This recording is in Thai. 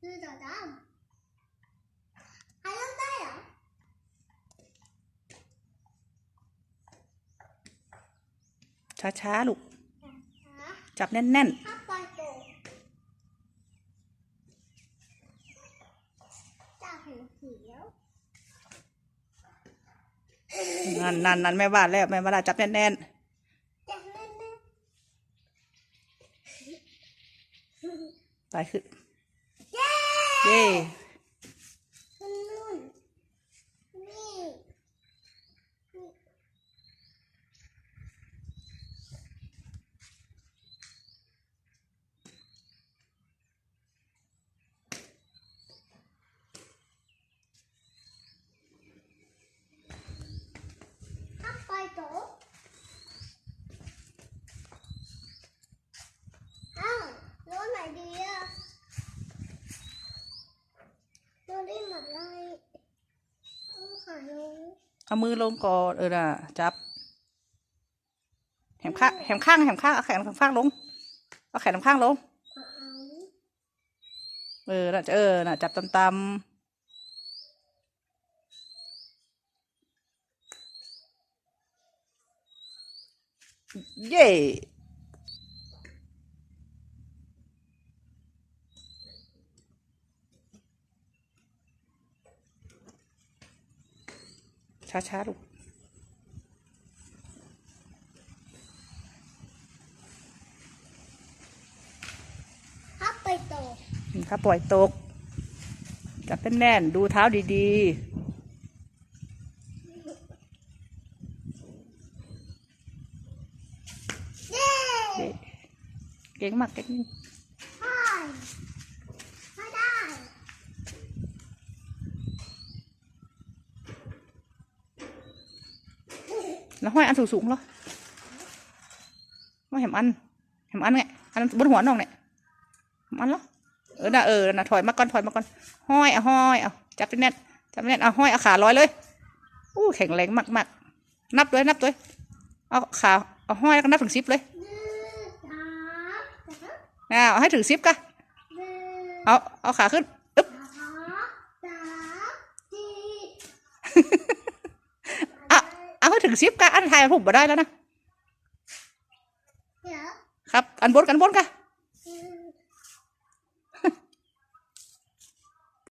คือต่อดำใครเล่นได้เหรอช้าๆลูกฮะจับแน่นถ้าปล่อยตัวจากหูเขียวๆนั่นนั่นนั่นแม่บ้านแล้วแม่บ้านจับแน่นจากเล่นนะๆไปขึ้นเย้ เย่ คุณนุ่นนี่นี่ถ้าปล่อยตัวอ้าวรถไหนดีอะ รถได้หมดเลยต้องขายลยเอามือลงก่อนเออน่ะจับ แหมข้างแหมข้างแหมข้างเอาแขนข้างลงเอาแขนข้างลง เออน่ะเออน่ะจับตำๆเย่ ช้าๆลูกถ้าไปโตถ้าปล่อยตก จับแน่นๆดูเท้าดีเย้ๆเย่เก่งมากเก่ง ได้ไม่ได้ แล้วห้อยอันสูงๆเหรอว่าแหมอันแหมอันไงอันบนหัวน้องเนี่ยแหมอันเหรอเออน่ะเออน่ะถอยมาก่อนถอยมาก่อนห้อยเอาห้อยเอาจับแน่นจับแน่นเอาห้อยเอาขาลอยเลยอู้แข็งแรงมากๆนับด้วยนับด้วยเอาขาเอาห้อยแล้วก็นับถึงสิบเลยน้ามสามอ่าเอาให้ถึงสิบกะหนึ่งเอาเอาขาขึ้นอึ๊บ สองสามสี่ อะเอาให้ ถึงสิบกะอันไทายผมมาได้แล้วนะเดี๋ยวครับ อันบนกันบนกะ